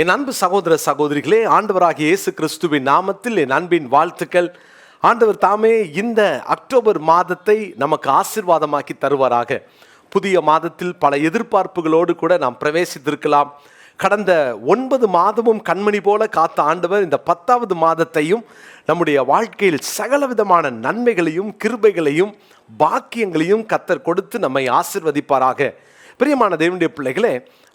என் அன்பு சகோதர சகோதரிகளே ஆண்டவராகிய இயேசு கிறிஸ்துவின் நாமத்தில் என் அன்பின் வாழ்த்துக்கள். ஆண்டவர் தாமே இந்த அக்டோபர் மாதத்தை நமக்கு ஆசீர்வாதமாக்கி தருவாராக. புதிய மாதத்தில் பல எதிர்பார்ப்புகளோடு கூட நாம் பிரவேசித்திருக்கலாம். கடந்த ஒன்பது மாதமும் கண்மணி போல காத்த ஆண்டவர் இந்த பத்தாவது மாதத்தையும் நம்முடைய வாழ்க்கையில் சகல விதமான நன்மைகளையும் கிருபைகளையும் பாக்கியங்களையும் கத்தர் கொடுத்து நம்மை ஆசிர்வதிப்பாராக. பிரியமான தேவனுடைய பிள்ளைகளே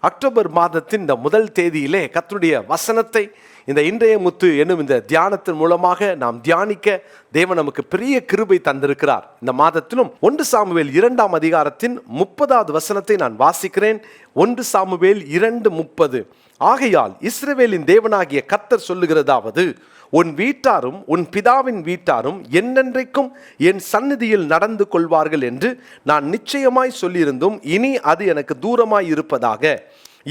அக்டோபர் மாதத்தின் இந்த முதல் தேதியிலே கத்தனுடைய வசனத்தை இந்த இன்றைய முத்து என்னும் இந்த தியானத்தின் மூலமாக நாம் தியானிக்க தேவன் நமக்கு பெரிய கிருபை தந்திருக்கிறார். இந்த மாதத்திலும் ஒன்று சாமுவேல் இரண்டாம் அதிகாரத்தின் முப்பதாவது வசனத்தை நான் வாசிக்கிறேன். ஒன்று சாமுவேல் இரண்டு முப்பது. ஆகையால் இஸ்ரவேலின் தேவனாகிய கத்தர் சொல்லுகிறதாவது உன் வீட்டாரும் உன் பிதாவின் வீட்டாரும் என்னென்றைக்கும் என் சந்நிதியில் நடந்து கொள்வார்கள் என்று நான் நிச்சயமாய் சொல்லியிருந்தும் இனி அது எனக்கு தூரமாய் இருப்பதாக.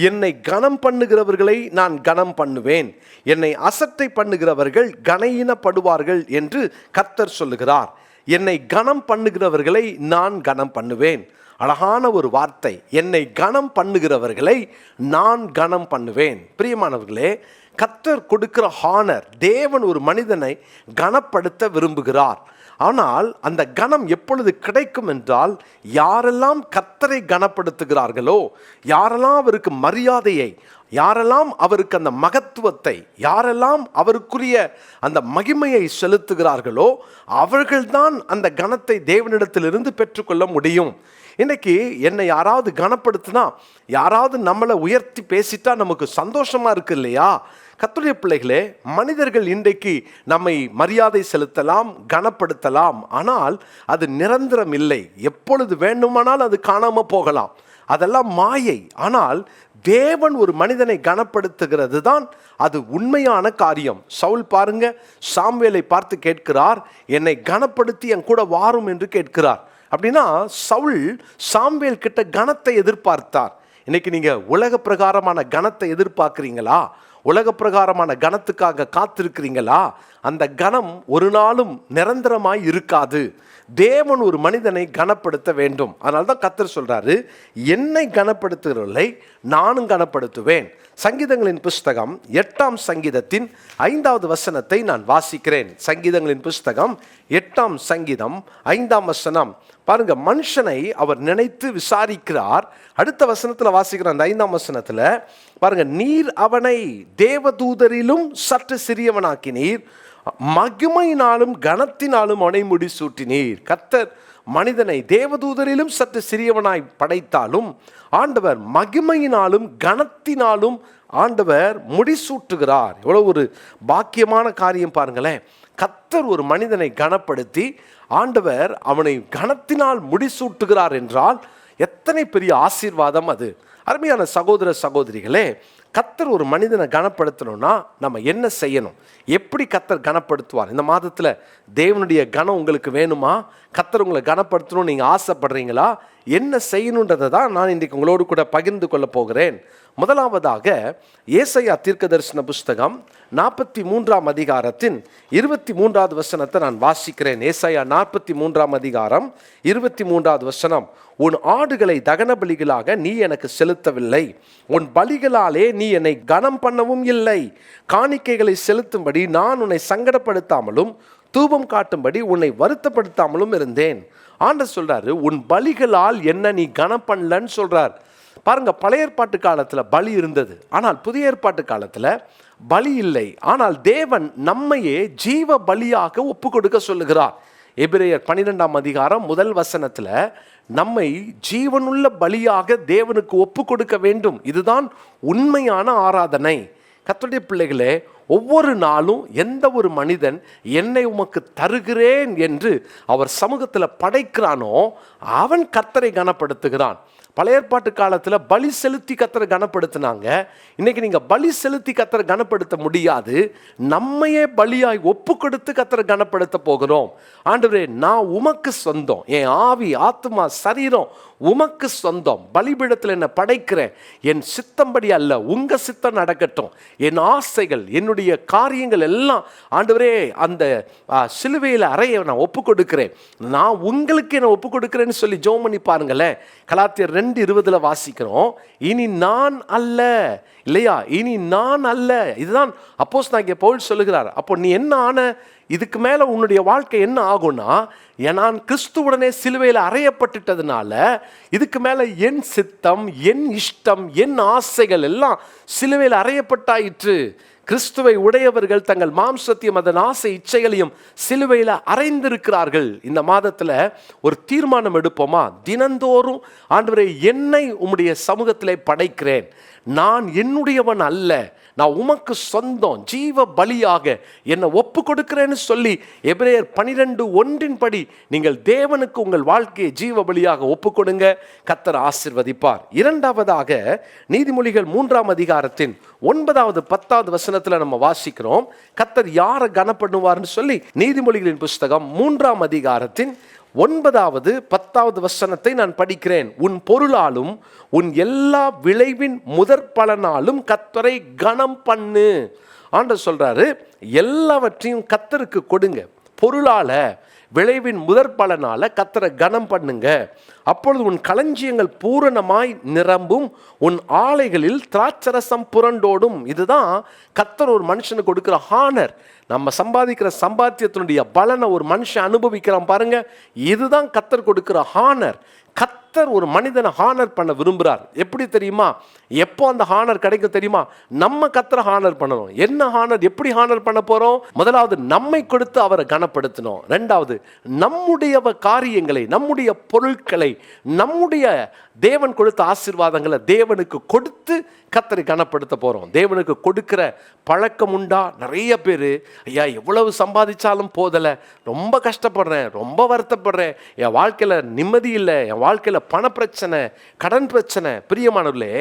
என்னை கனம் பண்ணுகிறவர்களை நான் கனம் பண்ணுவேன். என்னை அசட்டை பண்ணுகிறவர்கள் கனையினப்படுவார்கள் என்று கத்தர் சொல்லுகிறார். என்னை கனம் பண்ணுகிறவர்களை நான் கனம் பண்ணுவேன். அழகான ஒரு வார்த்தை. என்னை கனம் பண்ணுகிறவர்களை நான் கனம் பண்ணுவேன். பிரியமானவர்களே கத்தர் கொடுக்கிற ஹானர் தேவன் ஒரு மனிதனை கனப்படுத்த விரும்புகிறார். ஆனால் அந்த கணம் எப்பொழுது கிடைக்கும் என்றால் யாரெல்லாம் கத்தரை கனப்படுத்துகிறார்களோ யாரெல்லாம் அவருக்கு மரியாதையை யாரெல்லாம் அவருக்கு அந்த மகத்துவத்தை யாரெல்லாம் அவருக்குரிய அந்த மகிமையை செலுத்துகிறார்களோ அவர்கள்தான் அந்த கணத்தை தேவனிடத்திலிருந்து பெற்றுக்கொள்ள முடியும். இன்னைக்கு என்னை யாராவது கனப்படுத்தினா யாராவது நம்மளை உயர்த்தி பேசிட்டா நமக்கு சந்தோஷமா இருக்கு இல்லையா? கத்துடைய பிள்ளைகளே மனிதர்கள் இன்றைக்கு நம்மை மரியாதை செலுத்தலாம் கனப்படுத்தலாம். ஆனால் அது நிரந்தரம் இல்லை. எப்பொழுது வேண்டுமானால் அது காணாமல் போகலாம். அதெல்லாம் மாயை. ஆனால் தேவன் ஒரு மனிதனை கனப்படுத்துகிறது தான் அது உண்மையான காரியம். சவுல் பாருங்க சாம்வேலை பார்த்து கேட்கிறார் என்னை கனப்படுத்தி என் கூட வாரும் என்று கேட்கிறார். அப்படின்னா சவுல் சாம்வேல் கிட்ட கனத்தை எதிர்பார்த்தார். இன்னைக்கு நீங்க உலக பிரகாரமான கணத்தை எதிர்பார்க்குறீங்களா? உலக பிரகாரமான கணத்துக்காக காத்திருக்கிறீங்களா? அந்த கணம் ஒரு நாளும் நிரந்தரமாய் இருக்காது. தேவன் ஒரு மனிதனை கனப்படுத்த வேண்டும். அதனால தான் கத்தர் சொல்றாரு என்னை கனப்படுத்துகிறவர்களை நானும் கனப்படுத்துவேன். சங்கீதங்களின் புஸ்தகம் எட்டாம் சங்கீதத்தின் ஐந்தாவது வசனத்தை நான் வாசிக்கிறேன். சங்கீதங்களின் புஸ்தகம் எட்டாம் சங்கீதம் ஐந்தாம் வசனம். பாருங்க மனுஷனை அவர் நினைத்து விசாரிக்கிறார். அடுத்த வசனத்தில் வாசிக்கிற அந்த ஐந்தாம் வசனத்தில். பாருங்க நீர் அவனை தேவதூதரிலும் சற்று சிறியவனாக்கினீர். மகிமையினாலும் கனத்தினாலும் அவனை முடிசூட்டினீர். கத்தர் மனிதனை தேவதூதரிலும் சற்று சிறியவனாய் படைத்தாலும் ஆண்டவர் மகிமையினாலும் கனத்தினாலும் ஆண்டவர் முடிசூட்டுகிறார். எவ்வளோ ஒரு பாக்கியமான காரியம் பாருங்களேன். கத்தர் ஒரு மனிதனை கனப்படுத்தி ஆண்டவர் அவனை கனத்தினால் முடிசூட்டுகிறார் என்றால் எத்தனை பெரிய ஆசீர்வாதம் அது. அருமையான சகோதர சகோதரிகளே கத்தர் ஒரு மனிதனை கனப்படுத்தணும்னா நம்ம என்ன செய்யணும்? எப்படி கத்தர் கனப்படுத்துவார்? இந்த மாதத்தில் தேவனுடைய கனம் உங்களுக்கு வேணுமா? கத்தர் உங்களை கனப்படுத்தணும்னு நீங்கள் ஆசைப்படுறீங்களா? என்ன செய்யணுன்றதை தான் நான் இன்றைக்கு உங்களோடு கூட பகிர்ந்து கொள்ள போகிறேன். முதலாவதாக ஏசையா தீர்க்க தரிசன புஸ்தகம் நாற்பத்தி மூன்றாம் அதிகாரத்தின் இருபத்தி மூன்றாவது வசனத்தை நான் வாசிக்கிறேன். ஏசையா நாற்பத்தி மூன்றாம் அதிகாரம் இருபத்தி மூன்றாவது வசனம் உன் ஆடுகளை தகன பலிகளாக நீ எனக்கு செலுத்தவில்லை. உன் பலிகளாலே நீ என்னை கனம் பண்ணவும் இல்லை. காணிக்கைகளை செலுத்தும்படி நான் உன்னை சங்கடப்படுத்தாமலும் தூபம் காட்டும்படி உன்னை வருத்தப்படுத்தாமலும் இருந்தேன். ஆண்டர் சொல்கிறாரு உன் பலிகளால் என்ன நீ கனம் பண்ணலன்னு பாருங்கள் பழைய ஏற்பாட்டு காலத்தில் பலி இருந்தது. ஆனால் புதிய ஏற்பாட்டு காலத்தில் பலி இல்லை. ஆனால் தேவன் நம்மையே ஜீவ பலியாக ஒப்பு கொடுக்க சொல்லுகிறார். எபிரேயர் பன்னிரெண்டாம் அதிகாரம் முதல் வசனத்தில் நம்மை ஜீவனுள்ள பலியாக தேவனுக்கு ஒப்பு கொடுக்க வேண்டும். இதுதான் உண்மையான ஆராதனை. கத்துடைய பிள்ளைகளே ஒவ்வொரு நாளும் எந்த ஒரு மனிதன் என்னை உமக்கு தருகிறேன் என்று அவர் சமூகத்தில் படைக்கிறானோ அவன் கத்தரை கனப்படுத்துகிறான். பழைய ஏற்பாட்டு காலத்தில் பலி செலுத்தி கத்தரை கனப்படுத்தினாங்க. இன்னைக்கு நீங்கள் பலி செலுத்தி கத்தரை கனப்படுத்த முடியாது. நம்மையே பலியாய் ஒப்பு கொடுத்து கத்தரை கனப்படுத்த போகிறோம். ஆண்டவரே நான் உமக்கு சொந்தம். என் ஆவி ஆத்மா சரீரம் உமக்கு சொந்தம் பலிபீடத்தில் என்ன படைக்கிறேன். என் சித்தம்படி அல்ல உங்கள் சித்தம் நடக்கட்டும். என் ஆசைகள் என்னுடைய காரியங்கள் எல்லாம் ஆண்டவரே அந்த சிலுவையில் அறைய நான் ஒப்பு கொடுக்கிறேன் நான் உங்களுக்கு என்ன ஒப்பு கொடுக்குறேன்னு சொல்லி ஜோம் பண்ணி பாருங்களேன். கலாத்தியர் ரெண்டு இருபதில் வாசிக்கிறோம். இனி நான் அல்ல. இல்லையா? இனி நான் அல்ல. இதுதான் அப்போஸ் நான் பவுல் சொல்லுகிறார். அப்போ நீ என்ன ஆன? இதுக்கு மேலே உன்னுடைய வாழ்க்கை என்ன ஆகும்னா நான் கிறிஸ்துவுடனே சிலுவையில் அறையப்பட்டுட்டதுனால இதுக்கு மேலே என் சித்தம் என் இஷ்டம் என் ஆசைகள் எல்லாம் சிலுவையில் அறையப்பட்டாயிற்று. கிறிஸ்துவை உடையவர்கள் தங்கள் மாம்சத்தையும் அதன் ஆசை இச்சைகளையும் சிலுவையில் அறைந்திருக்கிறார்கள். இந்த மாதத்தில் ஒரு தீர்மானம் எடுப்போமா? தினந்தோறும் ஆண்டவரை என்னை உம்முடைய சமூகத்திலே படைக்கிறேன். நான் என்னுடையவன் அல்ல. நான் உமக்கு சொந்தம் ஜீவ பலியாக என்னை ஒப்பு கொடுக்கிறேன்னு சொல்லி எபிரேயர் பனிரெண்டு ஒன்றின்படி நீங்கள் தேவனுக்கு உங்கள் வாழ்க்கையை ஜீவ பலியாக ஒப்பு கொடுங்க கத்தர் ஆசிர்வதிப்பார். இரண்டாவதாக நீதிமொழிகள் மூன்றாம் அதிகாரத்தின் ஒன்பதாவது பத்தாவது வசனத்தில் நம்ம வாசிக்கிறோம் கத்தர் யாரை கனப்படுவார்னு சொல்லி நீதிமொழிகளின் புஸ்தகம் மூன்றாம் அதிகாரத்தின் ஒன்பதாவது பத்தாவது வசனத்தை நான் படிக்கிறேன். உன் பொருளாலும் உன் எல்லா விளைவின் முதற் பலனாலும் கத்தரை கனம் பண்ணு ஆண்டவர் சொல்றாரு எல்லாவற்றையும் கத்தருக்கு கொடுங்க. பொருளால் விளைவின் முதற் பலனால் கத்தரை கனம் பண்ணுங்க. அப்பொழுது உன் களஞ்சியங்கள் பூரணமாய் நிரம்பும் உன் ஆலைகளில் திராட்சரசம் புரண்டோடும். இதுதான் கத்தர் ஒரு மனுஷனுக்கு கொடுக்குற ஹானர் நம்ம சம்பாதிக்கிற சம்பாத்தியத்தினுடைய பலனை ஒரு மனுஷன் அனுபவிக்கிறான் பாருங்க. இதுதான் கத்தர் கொடுக்குற ஹானர் கத்தர் ஒரு மனிதனை ஹானர் பண்ண விரும்புகிறார் எப்படி தெரியுமா? எப்போ அந்த ஹானர் கிடைக்கும் தெரியுமா? நம்ம கத்தரை ஹானர் பண்ணணும். என்ன ஹானர் எப்படி ஹானர் பண்ண போறோம்? முதலாவது நம்மை கொடுத்து அவரை கனப்படுத்தணும். ரெண்டாவது நம்முடைய காரியங்களை நம்முடைய பொருட்களை நம்முடைய தேவன் கொடுத்த ஆசீர்வாதங்களை தேவனுக்கு கொடுத்து கத்தரை கனப்படுத்த போகிறோம் தேவனுக்கு கொடுக்கிற பழக்கம் உண்டா? நிறைய பேர் ஐயா எவ்வளவு சம்பாதிச்சாலும் போதலை. ரொம்ப கஷ்டப்படுறேன் ரொம்ப வருத்தப்படுறேன். என் வாழ்க்கையில் நிம்மதி இல்லை என் வாழ்க்கையில் பண பிரச்சனை கடன் பிரச்சனை. பிரியமானவர்களே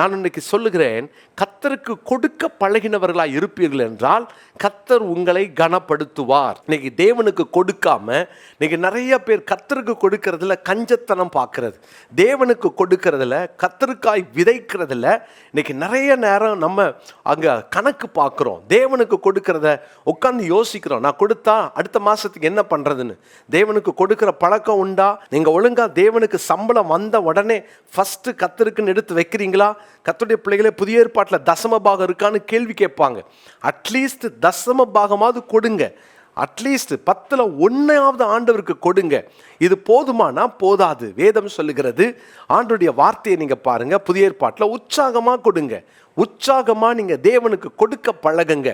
நான் இன்னைக்கு சொல்லுகிறேன் கத்தருக்கு கொடுக்க பழகினவர்களாக இருப்பீர்கள் என்றால் கத்தர் உங்களை கனப்படுத்துவார். இன்னைக்கு தேவனுக்கு கொடுக்காம இன்னைக்கு நிறைய பேர் கத்தருக்கு கொடுக்கறதுல கஞ்சத்தனம் பார்க்கறது தேவனுக்கு கொடுக்கறதுல கத்தருக்காய் விதைக்கிறதுல இன்னைக்கு நிறைய நேரம் நம்ம அங்கே கணக்கு பார்க்குறோம். தேவனுக்கு கொடுக்கறத உட்காந்து யோசிக்கிறோம். நான் கொடுத்தா அடுத்த மாதத்துக்கு என்ன பண்ணுறதுன்னு தேவனுக்கு கொடுக்குற பழக்கம் உண்டா? நீங்கள் ஒழுங்காக தேவனுக்கு சம்பளம் வந்த உடனே ஃபஸ்ட்டு கத்தருக்குன்னு எடுத்து வைக்கிறீங்களா? கத்தருடைய பிள்ளைகளே புதிய ஏற்பாட்டில் தசம பாகம் இருக்கான்னு கேள்வி கேட்பாங்க. அட்லீஸ்ட் தசம பாகமாவது கொடுங்க. அட்லீஸ்ட் பத்தில் ஒன்றாவது ஆண்டவருக்கு கொடுங்க. இது போதுமானா போதாது. வேதம் சொல்லுகிறது ஆண்டுடைய வார்த்தையை நீங்கள் பாருங்கள் புதிய ஏற்பாட்டில் உற்சாகமாக கொடுங்க. உற்சாகமாக நீங்கள் தேவனுக்கு கொடுக்க பழகுங்க.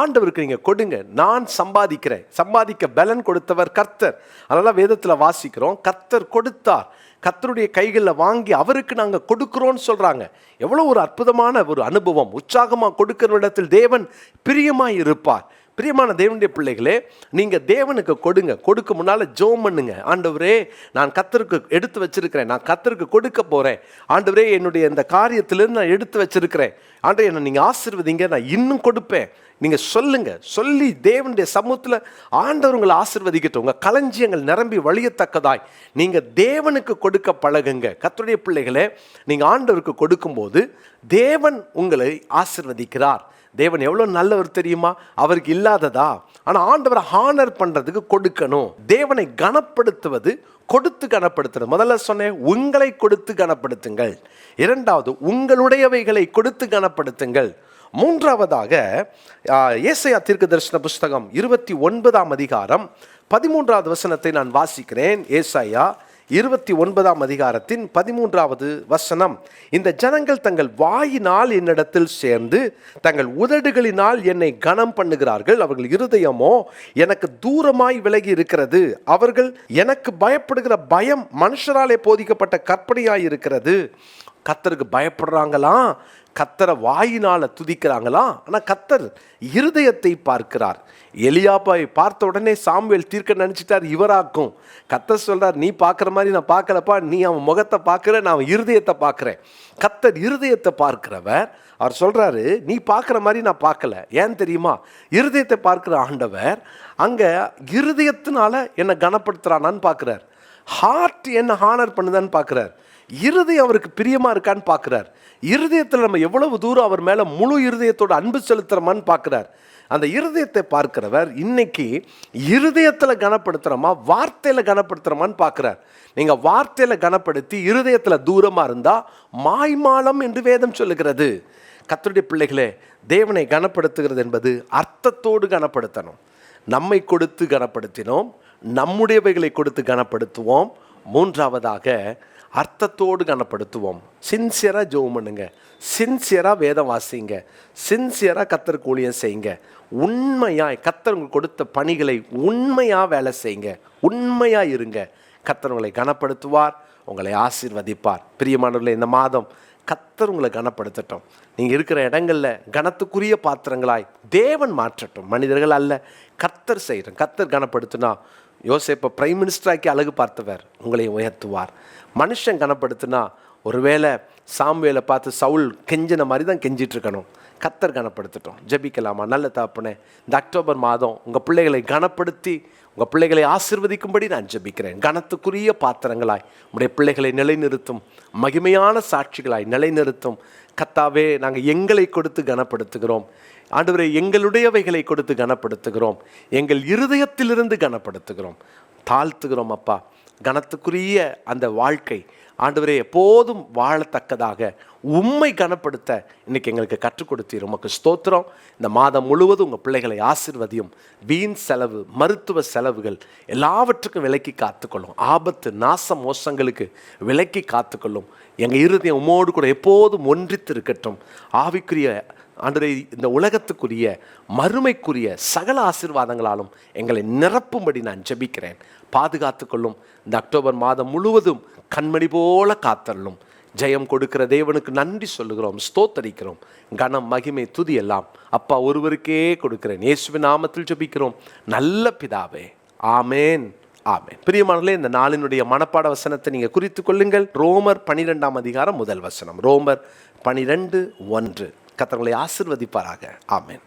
ஆண்டவருக்கு நீங்கள் கொடுங்க. நான் சம்பாதிக்கிறேன். சம்பாதிக்க பலன் கொடுத்தவர் கர்த்தர். அதெல்லாம் வேதத்தில் வாசிக்கிறோம் கர்த்தர் கொடுத்தார். கர்த்தருடைய கைகளில் வாங்கி அவருக்கு நாங்கள் கொடுக்குறோன்னு சொல்கிறாங்க எவ்வளோ ஒரு அற்புதமான ஒரு அனுபவம். உற்சாகமாக கொடுக்கிற இடத்தில் தேவன் பிரியமாக இருப்பார். பிரியமான தேவனுடைய பிள்ளைகளே நீங்கள் தேவனுக்கு கொடுங்க. கொடுக்க முன்னால் ஜோம் பண்ணுங்க. ஆண்டவரே நான் கத்தருக்கு எடுத்து வச்சிருக்கிறேன். நான் கத்தருக்கு கொடுக்க போகிறேன் ஆண்டவரே என்னுடைய இந்த காரியத்திலேருந்து நான் எடுத்து வச்சிருக்கிறேன். ஆண்டவரே என்னை நீங்கள் ஆசிர்வதிங்க. நான் இன்னும் கொடுப்பேன். நீங்கள் சொல்லுங்கள் சொல்லி தேவனுடைய சமூகத்தில் ஆண்டவர் உங்களை உங்கள் களஞ்சியங்கள் நிரம்பி வழியத்தக்கதாய். நீங்கள் தேவனுக்கு கொடுக்க பழகுங்க. கத்துடைய பிள்ளைகளே நீங்கள் ஆண்டவருக்கு கொடுக்கும்போது தேவன் உங்களை ஆசிர்வதிக்கிறார். தேவன் எவ்வளோ நல்லவர் தெரியுமா? அவருக்கு இல்லாததா? ஆனால் ஆண்டவரை ஹானர் பண்ணுறதுக்கு கொடுக்கணும். தேவனை கனப்படுத்துவது கொடுத்து கனப்படுத்தணும் முதல்ல சொன்னேன் உங்களை கொடுத்து கனப்படுத்துங்கள். இரண்டாவது உங்களுடையவைகளை கொடுத்து கனப்படுத்துங்கள். மூன்றாவதாக ஏசையா தீர்க்க தரிசன புஸ்தகம் இருபத்தி ஒன்பதாம் அதிகாரம் பதிமூன்றாவது வசனத்தை நான் வாசிக்கிறேன். ஏசாயா இருபத்தி ஒன்பதாம் அதிகாரத்தின் பதிமூன்றாவது வசனம். இந்த ஜனங்கள் தங்கள் வாயினால் என்னிடத்தில் சேர்ந்து தங்கள் உதடுகளினால் என்னை கனம் பண்ணுகிறார்கள். அவர்கள் இருதயமோ எனக்கு தூரமாய் விலகி இருக்கிறது. அவர்கள் எனக்கு பயப்படுகிற பயம் மனுஷராலே போதிக்கப்பட்ட கற்பனையாய் இருக்கிறது. கத்தருக்கு பயப்படுறாங்களாம் கத்தரை வாயினால் துதிக்கிறாங்களாம். ஆனால் கத்தர் இருதயத்தை பார்க்கிறார். எலியாப்பாய் பார்த்த உடனே சாம்வேல் தீர்க்க நினச்சிட்டார் இவராக்கும். கத்தர் சொல்கிறார் நீ பார்க்குற மாதிரி நான் பார்க்கலப்பா நீ அவன் முகத்தை பார்க்குற நான் அவன் இருதயத்தை பார்க்குறேன். கத்தர் இருதயத்தை பார்க்கிறவர் அவர் சொல்கிறாரு நீ பார்க்குற மாதிரி நான் பார்க்கல. ஏன் தெரியுமா? இருதயத்தை பார்க்குற ஆண்டவர் அங்கே இருதயத்தினால என்னை கனப்படுத்துகிறானான்னு பார்க்குறார். ஹார்ட் என்ன ஹானர் பண்ணுதான்னு பார்க்குறார். இருதயம் அவருக்கு பிரியமாக இருக்கான்னு பார்க்குறார் இருதயத்தில் நம்ம எவ்வளவு தூரம் அவர் மேலே முழு இருதயத்தோட அன்பு செலுத்துகிறோமான்னு பார்க்குறார் அந்த இருதயத்தை பார்க்கிறவர் இன்னைக்கு இருதயத்தில் கனப்படுத்துகிறோமா வார்த்தையில் கனப்படுத்துகிறோமான்னு பார்க்குறார் நீங்கள் வார்த்தையில் கனப்படுத்தி இருதயத்தில் தூரமாக இருந்தால் மாய்மாலம் என்று வேதம் சொல்லுகிறது. கத்தருடைய பிள்ளைகளே தேவனை கனப்படுத்துகிறது என்பது அர்த்தத்தோடு கனப்படுத்தணும். நம்மை கொடுத்து கனப்படுத்தினோம் நம்முடையவைகளை கொடுத்து கனப்படுத்துவோம். மூன்றாவதாக அர்த்தத்தோடு கனப்படுத்துவோம். சின்சியராக ஜெபம் பண்ணுங்க. சின்சியராக வேதம் வாசிங்க. சின்சியராக கத்தருக்கு ஊழியம் செய்யுங்க. உண்மையாக கத்தர் உங்களுக்கு கொடுத்த பணிகளை உண்மையாக வேலை செய்யுங்க. உண்மையாக இருங்க. கத்தர் உங்களை கனப்படுத்துவார் உங்களை ஆசீர்வதிப்பார். பிரியமானவர்களே இந்த மாதம் கத்தர் உங்களை கனப்படுத்தட்டும். நீங்கள் இருக்கிற இடங்களில் கனத்துக்குரிய பாத்திரங்களாய் தேவன் மாற்றட்டும். மனிதர்கள் அல்ல கத்தர் செய்கிறோம் கத்தர் கனப்படுத்தினா யோசேப்பை பிரைம் மினிஸ்டராக்கி அழகு பார்த்தவர் உங்களை உயர்த்துவார். மனுஷன் கனப்படுத்தினா ஒருவேளை சாம்வேலை பார்த்து சவுல் கெஞ்சின மாதிரி தான் கெஞ்சிட்ருக்கணும் கத்தர் கனப்படுத்திட்டோம். ஜெபிக்கலாமா? நல்ல தாப்புனே இந்த அக்டோபர் மாதம் உங்கள் பிள்ளைகளை கனப்படுத்தி உங்கள் பிள்ளைகளை ஆசிர்வதிக்கும்படி நான் ஜபிக்கிறேன். கனத்துக்குரிய பாத்திரங்களாய் உடைய பிள்ளைகளை நிலைநிறுத்தும் மகிமையான சாட்சிகளாய் நிலைநிறுத்தும். கத்தாவே நாங்கள் எங்களை கொடுத்து கனப்படுத்துகிறோம். ஆண்டவரை எங்களுடையவைகளை கொடுத்து கனப்படுத்துகிறோம். எங்கள் இருதயத்திலிருந்து கனப்படுத்துகிறோம். தாழ்த்துகிறோம் அப்பா. கனத்துக்குரிய அந்த வாழ்க்கை ஆண்டவரே எப்போதும் வாழத்தக்கதாக உம்மை கனப்படுத்த இன்னைக்கு எங்களுக்கு கற்றுக் கொடுத்தீர். உமக்கு ஸ்தோத்திரம். இந்த மாதம் முழுவதும் உங்கள் பிள்ளைகளை ஆசிர்வதியும். வீண் செலவு மருத்துவ செலவுகள் எல்லாவற்றுக்கும் விலக்கி காத்துக்கொள்ளும். ஆபத்து நாச மோசங்களுக்கு விலக்கி காத்துக்கொள்ளும். எங்கள் இருதயம் உம்மோடு கூட எப்போதும் ஒன்றித்து இருக்கட்டும் ஆவிக்குரிய ஆண்டரை இந்த உலகத்துக்குரிய மறுமைக்குரிய சகல ஆசீர்வாதங்களாலும் எங்களை நிரப்பும்படி நான் ஜெபிக்கிறேன். பாதுகாத்துக்கொள்ளும். இந்த அக்டோபர் மாதம் முழுவதும் கண்மணி போல காத்தள்ளும் ஜெயம் கொடுக்கிற தேவனுக்கு நன்றி சொல்லுகிறோம் ஸ்தோத்தரிக்கிறோம். கனம் மகிமை துதி எல்லாம் அப்பா ஒருவருக்கே கொடுக்கிறேன். இயேசுவின் நாமத்தில் ஜபிக்கிறோம். நல்ல பிதாவே ஆமேன் ஆமென். பிரியமானங்களே இந்த நாளினுடைய மனப்பாட வசனத்தை நீங்கள் குறித்து கொள்ளுங்கள். ரோமர் பனிரெண்டாம் அதிகாரம் முதல் வசனம். ரோமர் பனிரெண்டு ஒன்று. கத்தர்களை ஆசிர்வதிப்பாராக. ஆமேன்.